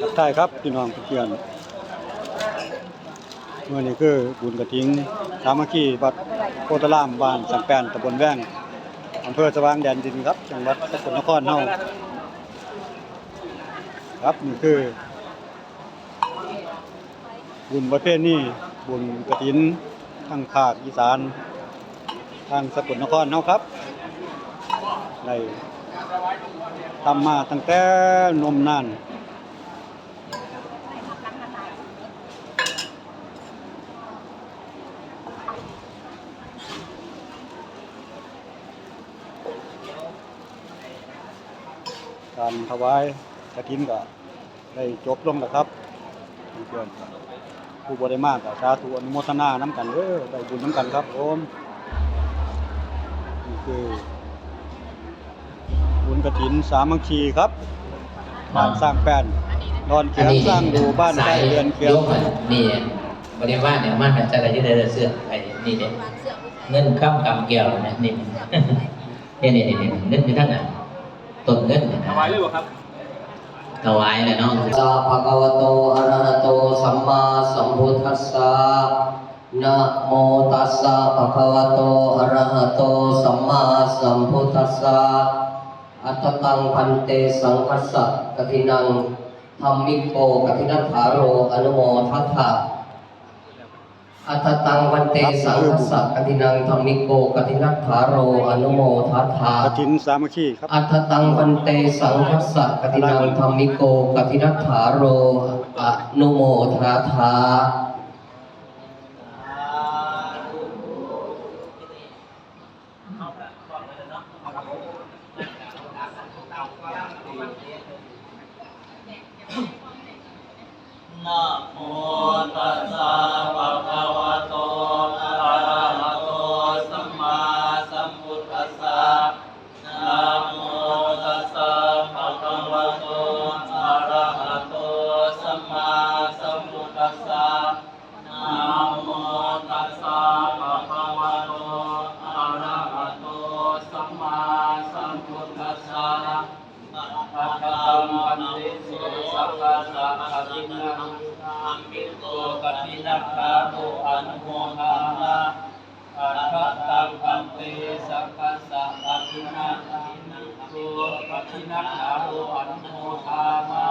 ทักทายครับพี่น้องเพื่อนเมื่อนี้คือบุญกระทิงสามัคคีวัดโพธารามบ้านสังแปนตำบลแว้งอำเภอสว่างแดนดินครับจังหวัดสกลนครเฮาครับนี่คือ บุญประเภทนี้บุญกระถินทางภาคอีสานทางสกลนครเฮาครับในทำมาตั้งแต่นมนาน การถวายกระถินก็ได้จบลงแล้วครับเพื่อนๆผู้บริมากก็สาธุอนุโมทนาน้ำกันเด้อได้บุญน้ำกันครับผมนี่คือบุญกระถินสามัคคีครับบ้านสร้างแป้นดอนเขียงสร้างดูบ้านใกล้เรือนเขียงยกมันนี่บริวารเนี่ยมันมันจะอะไรที่ได้เสื้อไอ้นี่เนี่ยเงินข้ามกำเกี่ยวนะนี่นี่นี่นี่เงินอยู่ท่านน่ะ ต้นเงินเนี่ยนะถวายเลยบ่ครับถวายเลยเนาะสะภะคะวะโตอะระหะโตสัมมาสัมพุทธัสสะนะโมตัสสะภะคะวะโตอะระหะโตสัมมาสัมพุทธัสสะอัตตังพันเตสังคัสสะกฐินังธัมมิโกกฐินัฏฐาโรอนุโมทัสสะ อัตตตังพันเตสังคัสสะกฐินังธัมมิโกกฐินัฏฐาโรอนุโมทัสสะกระถินสามัคคีครับอัตตังพันเตสังคัสสะกตินังธรรมิโกกตินัฏฐาโรอนุโมทนาทา สัพพะสัพพะทินังอัมมิโตกทินักขาโตอนุโมทานะอัตตังพันติสัพพะสัพพินังอัมมิโตกทินักขาโตอนุโมทานะ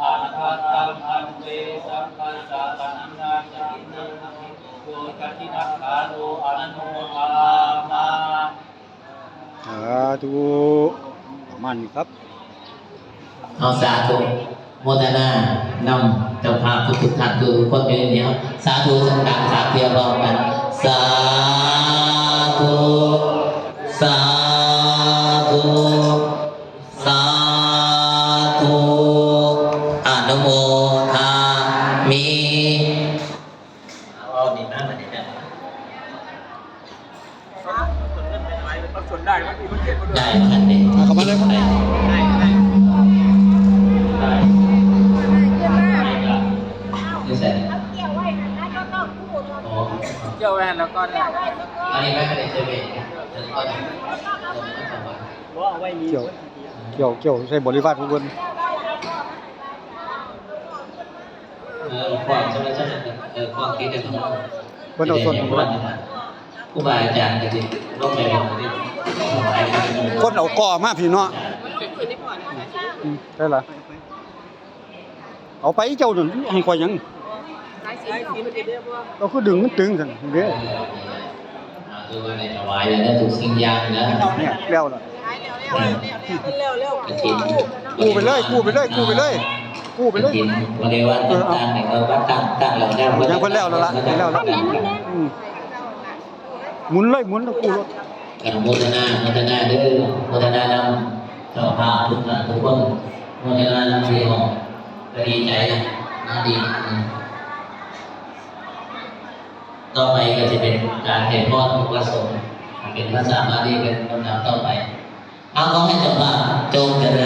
อัตตังพันติสัพพะสัพพินังอัมมิโตกทินักขาโตอนุโมทานะสาธุมาณนี้ครับเอาสาธุ โมทนานำเจ้าภาพทุกๆท่านทุกคนอยู่ในเดียวสาธุสังกัดสาเพียรวมกันสาธุสาธุสาธุอนุโมทามิเอาดีมากเลยนะส่วนได้ไหมมีคนเขีย นี่ใส่เกี่ยวไว้นะนะก็ต้องพูดว่าโอ้เกี่ยวแวนแล้วก็เกี่ยวไว้ทุกคนอันนี้ไม่ได้เซเว่นเดี๋ยวก่อนเกี่ยวเกี่ยวเกี่ยวใช้บริวารทุกคนเออความใช่ไหมใช่ไหมเออความคิดเรื่องของเพิ่นเอาส่วนของเพิ่นครูบาอาจารย์ก็สิลงไปลงไปที่ไปไปไปคนเอาก่อมาพี่เนาะอืมได้ละเอาไปเจ้าหนึ่งให้ข่อยหยัง เราคือดึงมันตึงซั่นเด้อคือว่าในถวายแล้วถูกสิ่งอย่างนะเนี่ยแล้วล่ะกระถิ่นกู้ไปเลยกู้ไปเลยกู้ไปเลยกู้ไปกเลระยถิ่นบริวารต่างๆเนี่ยเขาวัดตั้งตั้งแล้วได้ยังเพิ่นแล้วแล้วล่ะแล้วแล้วอืมหมุนเลยหมุนแล้วกู้รถกันโมทนาโมทนาเด้อโมทนานำเจ้าภาพทุกท่านทุกคนโมทนานำที่ออกก็ดีใจนะน่าดีนะ ต่อไปก็จะเป็นการเทศน์พรทุกประสงค์เป็นภาษาบาลีเป็นคำดับต่อไป เอาขอให้จบว่าพจงเจริญ